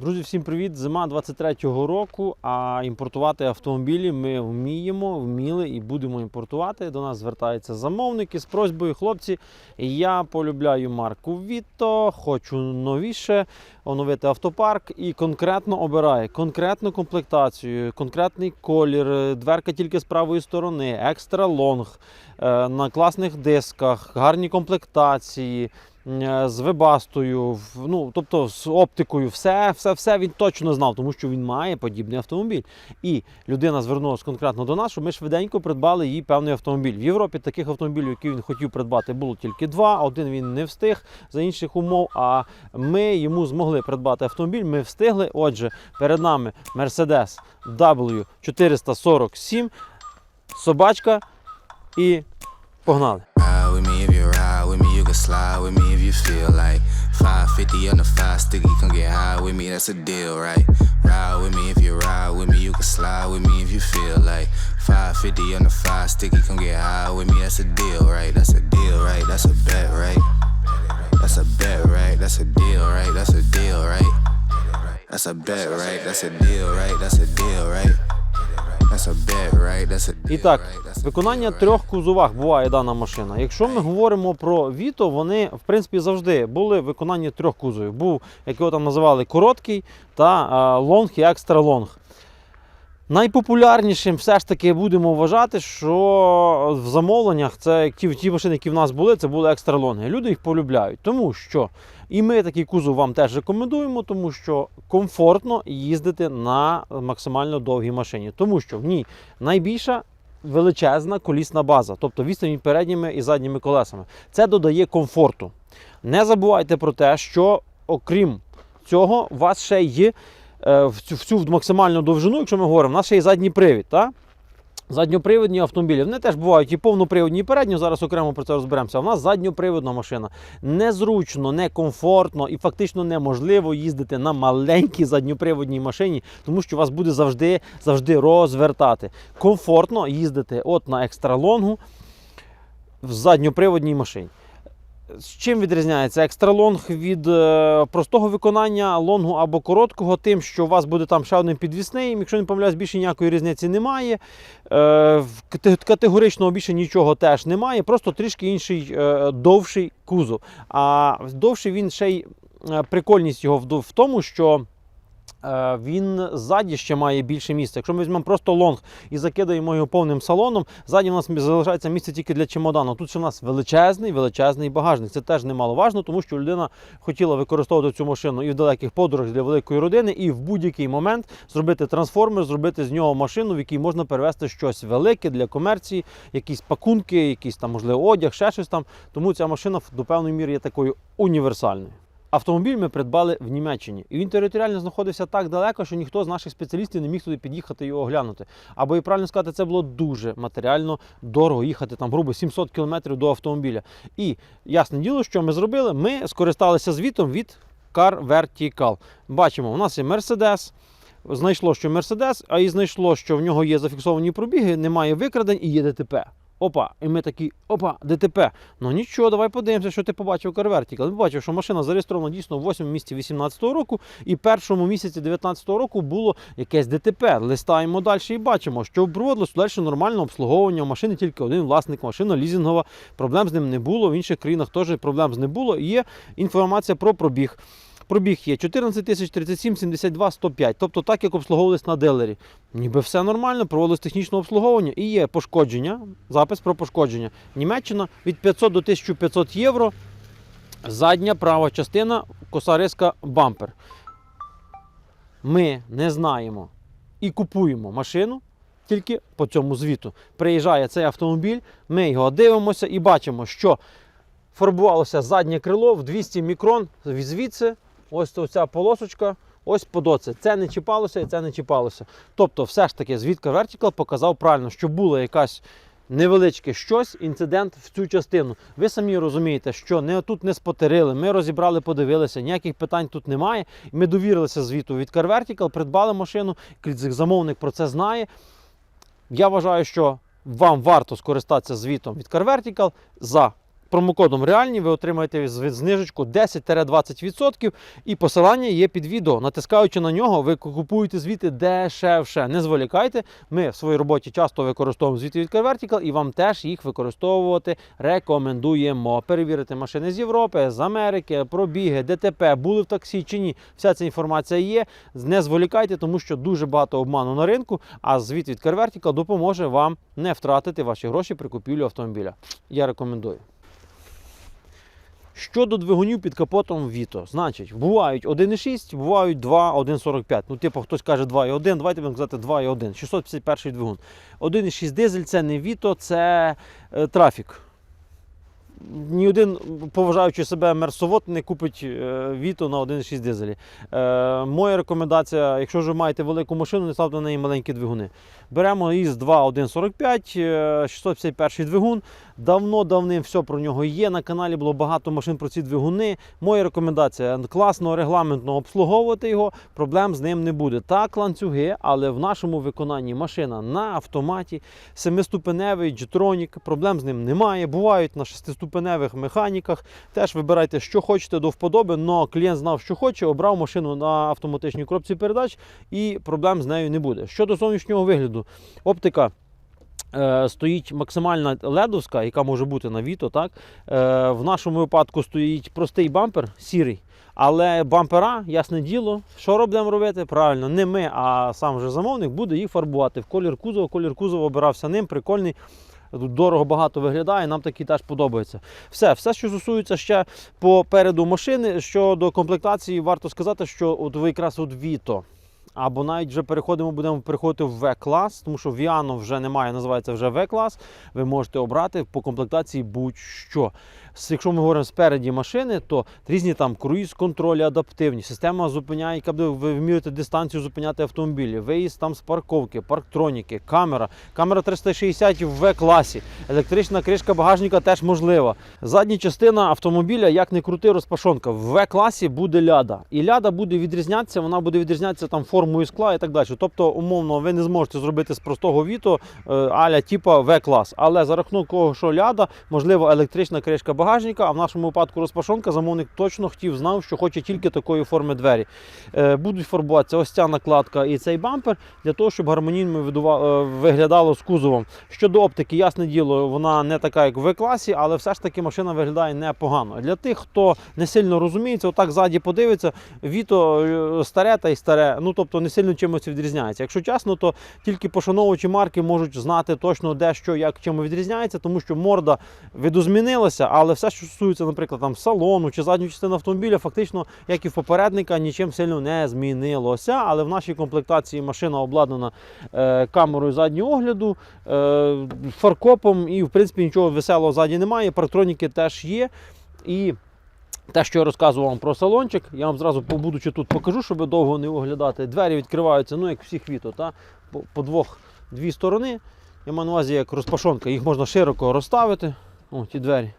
Друзі, всім привіт! Зима 23-го року. А імпортувати автомобілі ми вміємо, вміли і будемо імпортувати. До нас звертаються замовники з просьбою. Хлопці, я полюбляю марку Віто, хочу новіше оновити автопарк і конкретно обираю конкретну комплектацію, конкретний колір, дверка тільки з правої сторони, екстра лонг е, на класних дисках, гарні комплектації. Е, З вебастою, ну тобто з оптикою, все, все, все він точно знав, тому що він має подібний автомобіль. І людина звернулася конкретно до нас, щоб ми швиденько придбали їй певний автомобіль. В Європі таких автомобілів, які він хотів придбати, було тільки два. Один він не встиг за інших умов. А ми йому змогли придбати автомобіль. Ми встигли. Отже, перед нами Mercedes W447, собачка і погнали. Can slide with me if you feel like 550 on the five sticky, come get high with me, that's a deal, right? Ride with me if you ride with me, you can slide with me if you feel like 550 on the five sticky, come get high with me, that's a deal, right? That's a deal, right? That's a bet, right? That's a bet, right? That's a deal, right? That's a deal, right? That's a bet, right? That's a deal, right? That's a deal, right? І так, виконання трьох кузовах буває дана машина. Якщо ми говоримо про Віто, вони в принципі завжди були виконання трьох кузовів. Був, як його там називали, короткий та лонг і екстра лонг. Найпопулярнішим все ж таки будемо вважати, що в замовленнях це ті, ті машини, які в нас були, це були екстра лонги. Люди їх полюбляють, тому що і ми такий кузов вам теж рекомендуємо, тому що комфортно їздити на максимально довгій машині, тому що в ній найбільша величезна колісна база, тобто відстань між передніми і задніми колесами. Це додає комфорту. Не забувайте про те, що окрім цього, у вас ще є в цю, в цю максимальну довжину, якщо ми говоримо, у нас ще є задній привід. Та? Задньопривідні автомобілі. Вони теж бувають і повнопривідні, і передні. Зараз окремо про це розберемося. В нас задньопривідна машина. Незручно, некомфортно і фактично неможливо їздити на маленькій задньоприводній машині, тому що вас буде завжди, завжди розвертати. Комфортно їздити от на екстралонгу в задньоприводній машині. З чим відрізняється екстралонг від е, простого виконання лонгу або короткого, тим, що у вас буде там ще один підвісний, якщо не помиляюсь, більше ніякої різниці немає. Е, категоричного більше нічого теж немає, просто трішки інший е, довший кузов. А довший він ще й прикольність його в тому, що. Е, Він ззаді ще має більше місця. Якщо ми візьмемо просто лонг і закидаємо його повним салоном, ззаді у нас залишається місце тільки для чемодану. Тут ще у нас величезний, величезний багажник. Це теж немаловажно, тому що людина хотіла використовувати цю машину і в далеких подорожах для великої родини, і в будь-який момент зробити трансформер, зробити з нього машину, в якій можна перевезти щось велике для комерції, якісь пакунки, якийсь там, можливо, одяг, ще щось там. Тому ця машина до певної міри є такою універсальною. Автомобіль ми придбали в Німеччині, і він територіально знаходився так далеко, що ніхто з наших спеціалістів не міг туди під'їхати його оглянути. Або і правильно сказати, це було дуже матеріально дорого їхати там грубо 700 кілометрів до автомобіля. І ясне діло, що ми зробили? Ми скористалися звітом від Car Vertical. Бачимо, у нас є Mercedes. Знайшло, що Mercedes, а і знайшло, що в нього є зафіксовані пробіги, немає викрадень і є ДТП. Опа, і ми такі, опа, ДТП. Ну нічого, давай подивимося, що ти побачив Карвертікал. Він побачив, що машина зареєстрована дійсно в 8 місяці 18 року, і першому місяці 19 року було якесь ДТП. Листаємо далі і бачимо, що проводилось далі нормальне обслуговування. Машини тільки один власник, машина лізингова. Проблем з ним не було. В інших країнах теж проблем з не було. І є інформація про пробіг. Пробіг є 14 тисяч 37 72 105. Тобто так, як обслуговувались на дилері. Ніби все нормально, проводилось технічне обслуговування і є пошкодження, запис про пошкодження. Німеччина від 500 до 1500 євро. Задня права частина, коса риска бампер. Ми не знаємо і купуємо машину тільки по цьому звіту. Приїжджає цей автомобіль, ми його дивимося і бачимо, що фарбувалося заднє крило в 200 мікрон звідси. Ось ця полосочка, ось по доці. Це не чіпалося і це не чіпалося. Тобто, все ж таки, звідка Vertical показав правильно, що була якась невеличке щось, інцидент в цю частину. Ви самі розумієте, що не тут не спотерили, ми розібрали, подивилися, ніяких питань тут немає. Ми довірилися звіту від Car Vertical, придбали машину, замовник про це знає. Я вважаю, що вам варто скористатися звітом від Car Vertical за промокодом реальні ви отримаєте знижечку 10-20% і посилання є під відео. Натискаючи на нього, ви купуєте звідти дешевше. Не зволікайте. Ми в своїй роботі часто використовуємо звіти від Car Vertical і вам теж їх використовувати рекомендуємо. Перевірити машини з Європи, з Америки, пробіги, ДТП, були в таксі чи ні. Вся ця інформація є. Не зволікайте, тому що дуже багато обману на ринку, а звіт від Car Vertical допоможе вам не втратити ваші гроші при купівлі автомобіля. Я рекомендую. Щодо двигунів під капотом Віто, значить, бувають 1,6, бувають 2, 1,45. Ну, типу, хтось каже 2,1, давайте будемо казати 2,1. 651 двигун. 1,6 дизель це не Віто, це е, трафік. Ні один поважаючи себе мерсовод не купить е, Vito на 1,6 дизелі. Е, моя рекомендація, якщо ви маєте велику машину, не ставте на неї маленькі двигуни. Беремо із 2.1.45, е, 651 двигун. Давно давним все про нього є. На каналі було багато машин про ці двигуни. Моя рекомендація класно, регламентно обслуговувати його, проблем з ним не буде. Так, ланцюги, але в нашому виконанні машина на автоматі, семиступеневий G-Tronic, проблем з ним немає. Бувають на шестиступеневих механіках. Теж вибирайте, що хочете до вподоби, але клієнт знав, що хоче, обрав машину на автоматичній коробці передач і проблем з нею не буде. Щодо зовнішнього вигляду, оптика. Е, стоїть максимальна ледовська, яка може бути на Віто. Так? Е, в нашому випадку стоїть простий бампер сірий. Але бампера, ясне діло, що робимо робити? Правильно, не ми, а сам же замовник буде їх фарбувати в колір кузова. Колір кузова обирався ним, прикольний. Тут дорого багато виглядає, нам такі теж подобається. Все, все, що стосується ще попереду машини, щодо комплектації, варто сказати, що от ви якраз от Віто. Або навіть вже переходимо, будемо переходити в В-клас, тому що Віано вже немає, називається вже В-клас. Ви можете обрати по комплектації будь-що. Якщо ми говоримо спереді машини, то різні там круїз, контролі, адаптивні. Система зупиняє, яка буде ви вмірюєте дистанцію зупиняти автомобілі, виїзд там з парковки, парктроніки, камера, камера 360 в В-класі, електрична кришка багажника теж можлива. Задня частина автомобіля, як не крути, розпашонка. В В-класі буде ляда. І ляда буде відрізнятися, вона буде відрізнятися там формою скла і так далі. Тобто, умовно, ви не зможете зробити з простого віто е, аля типа В-клас. Але за рахунок того, що ляда, можливо, електрична кришка багажника, а в нашому випадку розпашонка, замовник точно хотів, знав, що хоче тільки такої форми двері. Е, Будуть фарбуватися ось ця накладка і цей бампер для того, щоб гармонійно е, виглядало з кузовом. Щодо оптики, ясне діло, вона не така, як в В-класі, але все ж таки машина виглядає непогано. Для тих, хто не сильно розуміється, отак ззаді подивиться, Віто е, старе та й старе, ну тобто не сильно чимось відрізняється. Якщо чесно, то тільки пошановувачі марки можуть знати точно де що, як чим відрізняється, тому що морда видозмінилася, але все, що стосується, наприклад, там салону чи задньої частини автомобіля, фактично, як і в попередника, нічим сильно не змінилося. Але в нашій комплектації машина обладнана е, камерою заднього огляду, е, фаркопом, і в принципі нічого веселого ззаді немає. Парктроніки теж є. І те, що я розказував вам про салончик, я вам зразу, побудучи тут, покажу, щоб довго не оглядати. Двері відкриваються, ну як всіх віто, та? По, по двох дві сторони. Я маю на увазі як розпашонка, їх можна широко розставити. О, ті двері.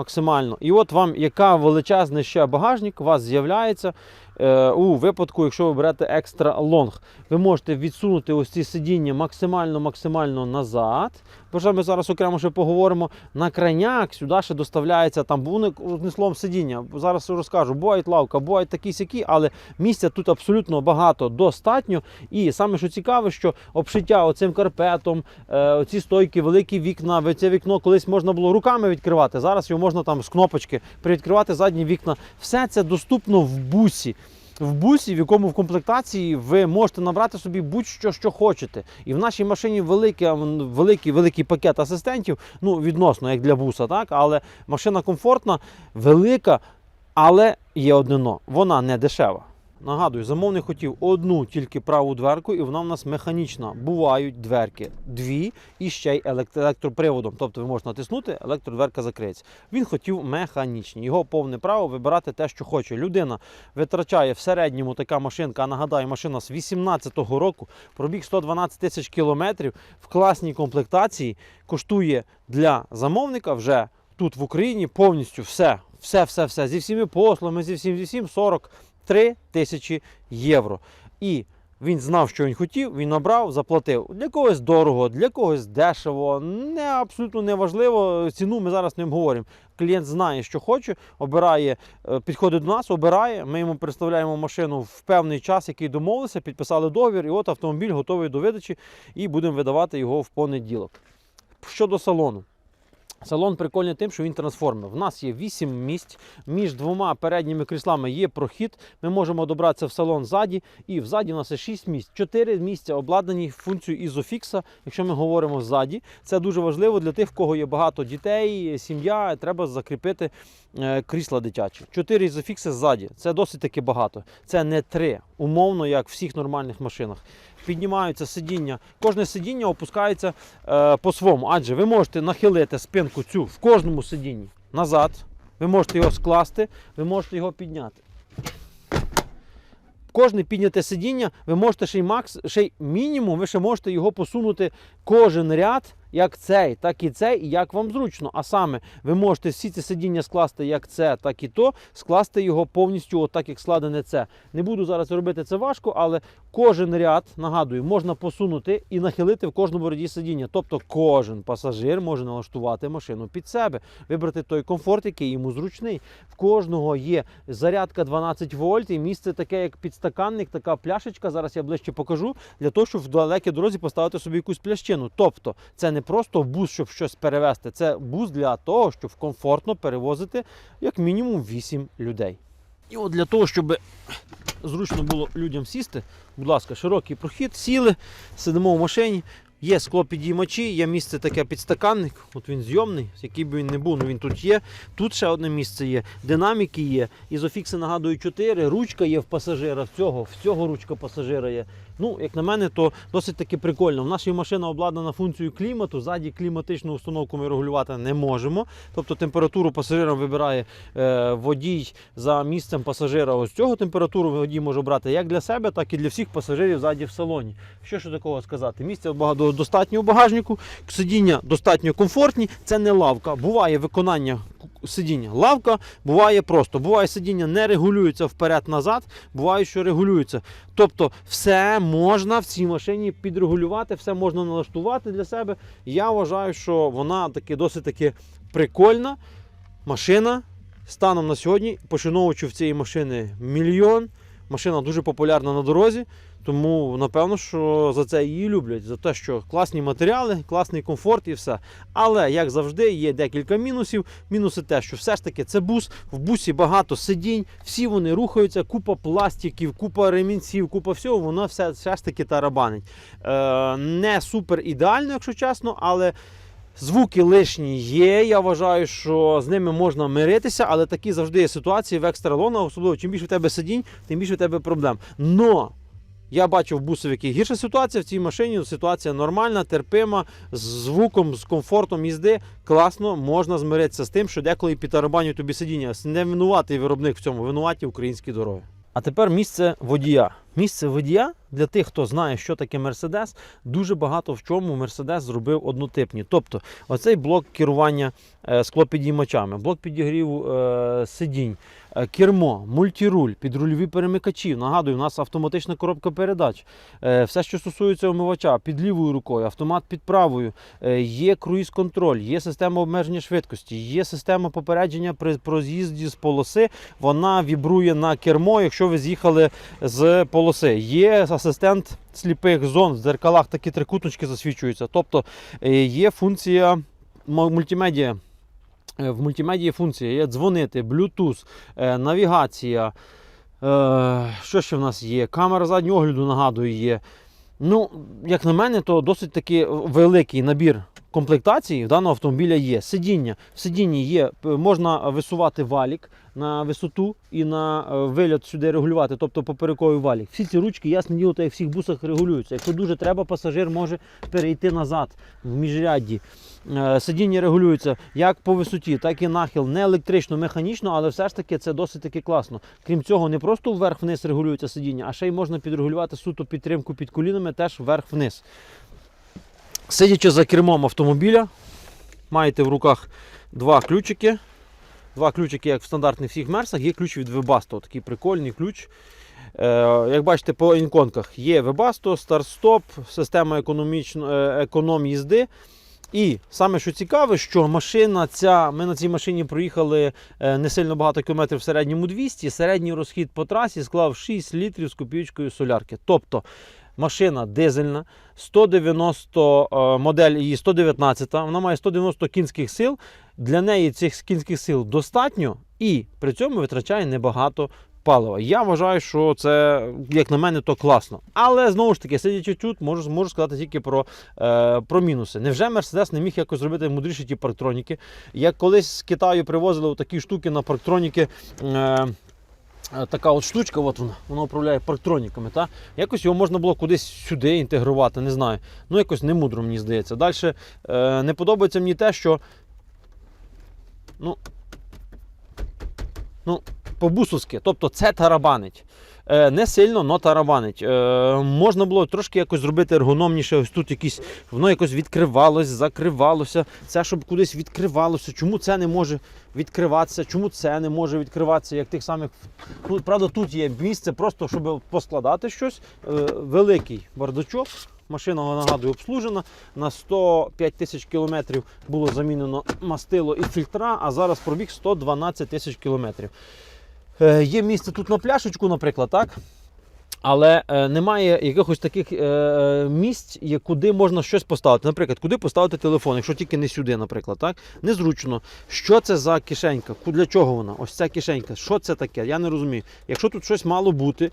Максимально. І от вам яка величезна ще багажник у вас з'являється е, у випадку, якщо ви берете екстра лонг. Ви можете відсунути ось ці сидіння максимально-максимально назад. Про що ми зараз окремо ще поговоримо. На крайняк сюди ще доставляється там одним словом сидіння. Зараз розкажу, бувають лавка, бувають такі сякі, але місця тут абсолютно багато, достатньо. І саме що цікаве, що обшиття оцим карпетом, е, оці стойки, великі вікна. Це вікно колись можна було руками відкривати. Зараз його можна там з кнопочки привідкривати задні вікна. Все це доступно в бусі. В бусі, в якому в комплектації ви можете набрати собі будь-що, що хочете. І в нашій машині великий, великий, великий пакет асистентів, ну відносно як для буса, так? Але машина комфортна, велика, але є одне но. Вона не дешева. Нагадую, замовник хотів одну тільки праву дверку, і вона в нас механічна. Бувають дверки дві і ще й елект- електроприводом. Тобто ви можете натиснути, електродверка закриється. Він хотів механічні. Його повне право вибирати те, що хоче. Людина витрачає в середньому така машинка, а нагадаю, машина з 18-го року, пробіг 112 тисяч кілометрів в класній комплектації, коштує для замовника вже тут в Україні повністю все, все, все, все зі всіми послами, зі всім, зі всім 43 тисячі євро. І Він знав, що він хотів, він набрав, заплатив. Для когось дорого, для когось дешево. Не абсолютно не важливо. Ціну ми зараз не говоримо. Клієнт знає, що хоче, обирає, е, підходить до нас, обирає. Ми йому представляємо машину в певний час, який домовилися, підписали договір, і от автомобіль готовий до видачі, і будемо видавати його в понеділок. Щодо салону. Салон прикольний тим, що він трансформер. В нас є 8 місць. Між двома передніми кріслами є прохід. Ми можемо добратися в салон ззаді. І взаді у нас є 6 місць. 4 місця обладнані функцією ізофікса. Якщо ми говоримо ззаді, це дуже важливо для тих, в кого є багато дітей, сім'я. Треба закріпити е, крісла дитячі. 4 ізофікси ззаді. Це досить таки багато. Це не 3, умовно, як в всіх нормальних машинах. Піднімаються сидіння. Кожне сидіння опускається е, по-своєму, адже ви можете нахилити спинку цю в кожному сидінні назад. Ви можете його скласти, ви можете його підняти. Кожне підняте сидіння, ви можете ще й макс, ще й мінімум, ви ще можете його посунути кожен ряд, як цей, так і цей, і як вам зручно. А саме, ви можете всі ці сидіння скласти як це, так і то, скласти його повністю, отак як складене це. Не буду зараз робити це важко, але кожен ряд, нагадую, можна посунути і нахилити в кожному ряді сидіння. Тобто кожен пасажир може налаштувати машину під себе, вибрати той комфорт, який йому зручний. В кожного є зарядка 12 вольт і місце таке, як підстаканник, така пляшечка. Зараз я ближче покажу, для того, щоб в далекій дорозі поставити собі якусь плящину. Тобто, це не просто бус, щоб щось перевезти, це бус для того, щоб комфортно перевозити як мінімум 8 людей. І от для того, щоб зручно було людям сісти, будь ласка, широкий прохід, сіли, сидимо в машині. Є склопідіймачі, є місце таке підстаканник, от він зйомний, який би він не був, ну він тут є. Тут ще одне місце є, динаміки є, ізофікси нагадую 4, ручка є в пасажира, в цього, в цього ручка пасажира є. Ну, як на мене, то досить таки прикольно. В нашій машина обладнана функцією клімату. Ззаді кліматичну установку ми регулювати не можемо. Тобто температуру пасажира вибирає е, водій за місцем пасажира. Ось цього температуру водій може брати як для себе, так і для всіх пасажирів ззаді в салоні. Що ж такого сказати? Місця достатньо у багажнику, сидіння достатньо комфортні. Це не лавка. Буває виконання сидіння. Лавка буває просто. Буває сидіння не регулюється вперед-назад, буває, що регулюється. Тобто, все можна в цій машині підрегулювати, все можна налаштувати для себе. Я вважаю, що вона таки досить таки прикольна машина. Станом на сьогодні, починовувачів в цієї машини мільйон. Машина дуже популярна на дорозі, тому напевно, що за це її люблять, за те, що класні матеріали, класний комфорт і все. Але як завжди, є декілька мінусів. Мінуси те, що все ж таки це бус, в бусі багато сидінь, всі вони рухаються, купа пластиків, купа ремінців, купа всього, воно все, все ж таки тарабанить. Е, не супер ідеально, якщо чесно, але. Звуки лишні є. Я вважаю, що з ними можна миритися, але такі завжди є ситуації в екстралонах, особливо чим більше в тебе сидінь, тим більше в тебе проблем. Но я бачив в бусів, який гірша ситуація в цій машині. Ситуація нормальна, терпима, з звуком, з комфортом їзди. Класно, можна змиритися з тим, що деколи підтарабанюють тобі сидіння. Не винуватий виробник в цьому, винуваті українські дороги. А тепер місце водія. Місце водія для тих, хто знає, що таке Мерседес, дуже багато в чому Мерседес зробив однотипні. Тобто, оцей блок керування е, склопідіймачами, блок підігріву е, сидінь, е, кермо, мультируль, підрульові перемикачі. Нагадую, у нас автоматична коробка передач. Все, що стосується омивача, під лівою рукою, автомат під правою, є круїз-контроль, є система обмеження швидкості, є система попередження при роз'їзді з полоси. Вона вібрує на кермо, якщо ви з'їхали з полоси. Є асистент сліпих зон, в дзеркалах такі трикутнички засвічуються. Тобто е, є функція мультимедіа. Е, В мультимедії функція є дзвонити, Bluetooth, е, навігація. Що ще в нас є? Камера заднього огляду, нагадую, є. Ну, як на мене, то досить таки великий набір комплектацій в даного автомобіля є. Сидіння. В сидінні є, можна висувати валік на висоту і на е, виліт сюди регулювати, тобто поперековий валік. Всі ці ручки, ясне діло, як в всіх бусах регулюються. Якщо дуже треба, пасажир може перейти назад в міжрядді. Е, Сидіння регулюється як по висоті, так і нахил, не електрично, механічно, але все ж таки це досить таки класно. Крім цього, не просто вверх-вниз регулюється сидіння, а ще й можна підрегулювати суто підтримку під колінами теж вверх-вниз. Сидячи за кермом автомобіля, маєте в руках два ключики. Два ключики, як в стандартних всіх мерсах, є ключ від Webasto, такий прикольний ключ. Е, як бачите, по інконках є Webasto, старт-стоп, система е, економ їзди. І саме що цікаве, що машина ця, ми на цій машині проїхали е, не сильно багато кілометрів в середньому 200, середній розхід по трасі склав 6 літрів з копійкою солярки. Тобто машина дизельна, 190 е, модель її 119, вона має 190 кінських сил. Для неї цих кінських сил достатньо і при цьому витрачає небагато палива. Я вважаю, що це, як на мене, то класно. Але знову ж таки, сидячи тут, можу, можу сказати тільки про, е, про мінуси. Невже Мерседес не міг якось зробити мудріші ті парктроніки? Як колись з Китаю привозили такі штуки на парктроніки. Е, Така от штучка, от вона, вона управляє парктроніками. Та? Якось його можна було кудись сюди інтегрувати, не знаю. Ну, якось не мудро, мені здається. Далі е, не подобається мені те, що. Ну, ну, по-бусовськи, тобто це тарабанить. Е, не сильно, але тарабанить. Е, можна було трошки якось зробити ергономніше. Ось тут якісь, воно якось відкривалось, закривалося. Це щоб кудись відкривалося. Чому це не може відкриватися? Чому це не може відкриватися, як тих самих. Ну, правда, тут є місце просто, щоб поскладати щось. Е, великий бардачок. Машина нагадую обслужена. На 105 тисяч кілометрів було замінено мастило і фільтра, а зараз пробіг 112 тисяч кілометрів. Е, є місце тут на пляшечку, наприклад, так? Але е, немає якихось таких е, місць, куди можна щось поставити. Наприклад, куди поставити телефон, якщо тільки не сюди, наприклад, так? Незручно. Що це за кишенька? Для чого вона? Ось ця кишенька. Що це таке? Я не розумію. Якщо тут щось мало бути,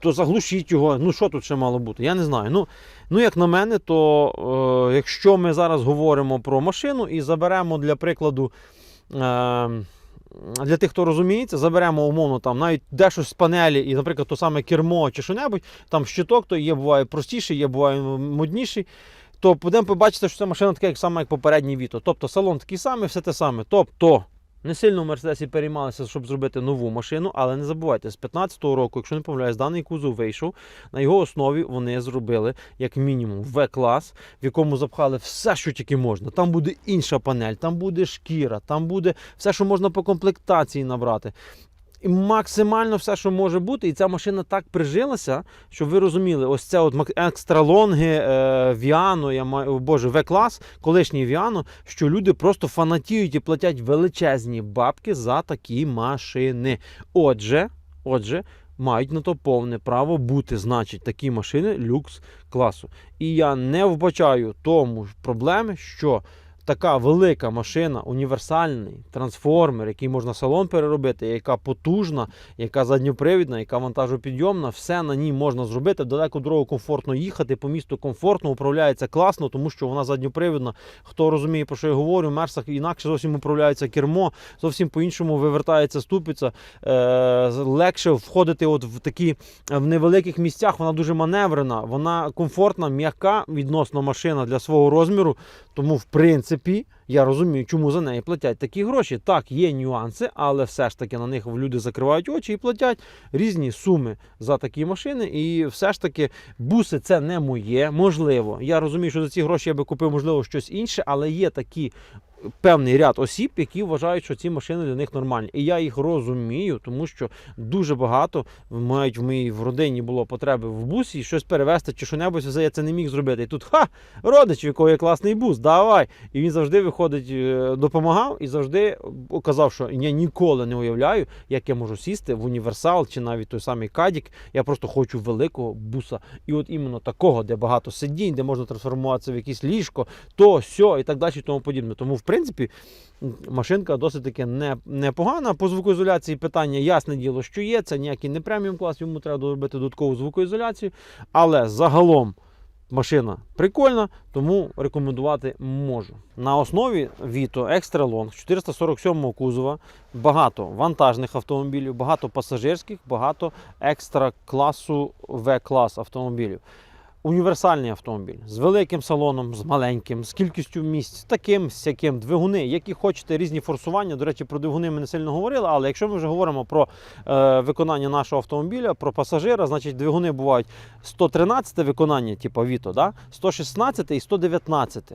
то заглушіть його. Ну що тут ще мало бути? Я не знаю. Ну, ну як на мене, то е, якщо ми зараз говоримо про машину і заберемо для прикладу. Е, для тих, хто розуміється, заберемо умовно там навіть дещо з панелі, і, наприклад, то саме кермо чи що-небудь, там щиток, то є буває простіший, є буває модніший. То будемо побачити, що ця машина така, як сама, як попередній Віто. Тобто салон такий самий, все те саме. Тобто не сильно в Мерседесі переймалися, щоб зробити нову машину, але не забувайте, з 15-го року, якщо не помиляюсь, даний кузов вийшов. На його основі вони зробили як мінімум В-клас, в якому запхали все, що тільки можна. Там буде інша панель, там буде шкіра, там буде все, що можна по комплектації набрати. І максимально все, що може бути, і ця машина так прижилася, щоб ви розуміли, ось це от екстралонги е, Віано, я маю, боже, В-клас, колишній Віано, що люди просто фанатіють і платять величезні бабки за такі машини. Отже, отже, мають на то повне право бути, значить, такі машини люкс класу. І я не вбачаю тому проблеми, що така велика машина, універсальний трансформер, який можна салон переробити, яка потужна, яка задньопривідна, яка вантажопідйомна, все на ній можна зробити. Далеко дорогу комфортно їхати, по місту комфортно, управляється класно, тому що вона задньопривідна. Хто розуміє, про що я говорю, в мерсах інакше зовсім управляється кермо, зовсім по-іншому вивертається ступиця. Е, легше входити от в такі е, в невеликих місцях. Вона дуже маневрена, вона комфортна, м'яка відносно машина для свого розміру. Тому, в принципі, я розумію, чому за неї платять такі гроші. Так, є нюанси, але все ж таки на них люди закривають очі і платять різні суми за такі машини. І все ж таки, буси це не моє. Можливо, я розумію, що за ці гроші я би купив, можливо, щось інше, але є такі. Певний ряд осіб, які вважають, що ці машини для них нормальні. І я їх розумію, тому що дуже багато мають в моїй в родині було потреби в бусі щось перевезти чи що-небудь, все я це не міг зробити. І тут ха! Родич, у якого є класний бус, давай. І він завжди виходить, е, допомагав і завжди казав, що я ніколи не уявляю, як я можу сісти в універсал чи навіть той самий кадік. Я просто хочу великого буса. І от іменно такого, де багато сидінь, де можна трансформуватися в якесь ліжко, то сьо і так далі, і тому подібне. Тому, в принципі, машинка досить таки не, непогана. По звукоізоляції питання ясне діло, що є. Це ніякий не преміум клас, йому треба доробити додаткову звукоізоляцію. Але загалом машина прикольна, тому рекомендувати можу. На основі Vito Extra Long 447 кузова багато вантажних автомобілів, багато пасажирських, багато екстра класу В-клас автомобілів. Універсальний автомобіль з великим салоном, з маленьким, з кількістю місць, таким, сяким, двигуни, які хочете, різні форсування. До речі, про двигуни ми не сильно говорили, але якщо ми вже говоримо про е, виконання нашого автомобіля, про пасажира, значить двигуни бувають 113 виконання, типу Vito, да? 116 і 119.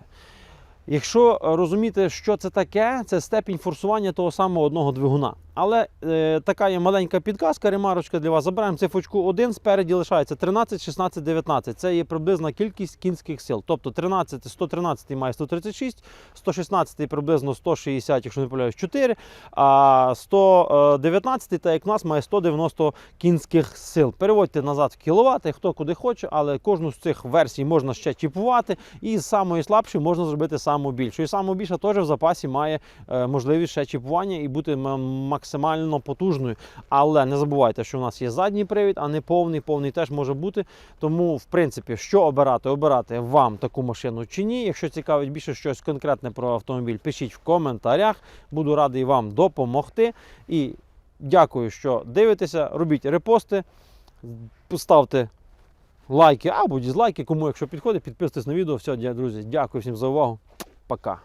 Якщо розуміти, що це таке, це степінь форсування того самого одного двигуна. Але е, така є маленька підказка, ремарочка для вас. Забираємо цифочку 1, спереді лишається 13, 16, 19. Це є приблизна кількість кінських сил. Тобто 13, 113 має 136, 116 приблизно 160, якщо не помиляюсь, 4, а 119, так як в нас, має 190 кінських сил. Переводьте назад в кіловати, хто куди хоче, але кожну з цих версій можна ще чіпувати. І з самої слабшої можна зробити саму більшу. І саму більша теж в запасі має е, можливість ще чіпування і бути м- максимально потужною. Але не забувайте, що у нас є задній привід, а не повний. Повний теж може бути. Тому, в принципі, що обирати, обирати вам таку машину чи ні. Якщо цікавить більше щось конкретне про автомобіль, пишіть в коментарях. Буду радий вам допомогти. І дякую, що дивитеся. Робіть репости, поставте лайки або дізлайки. Кому, якщо підходить, підписуйтесь на відео. Все, друзі, дякую всім за увагу. Пока.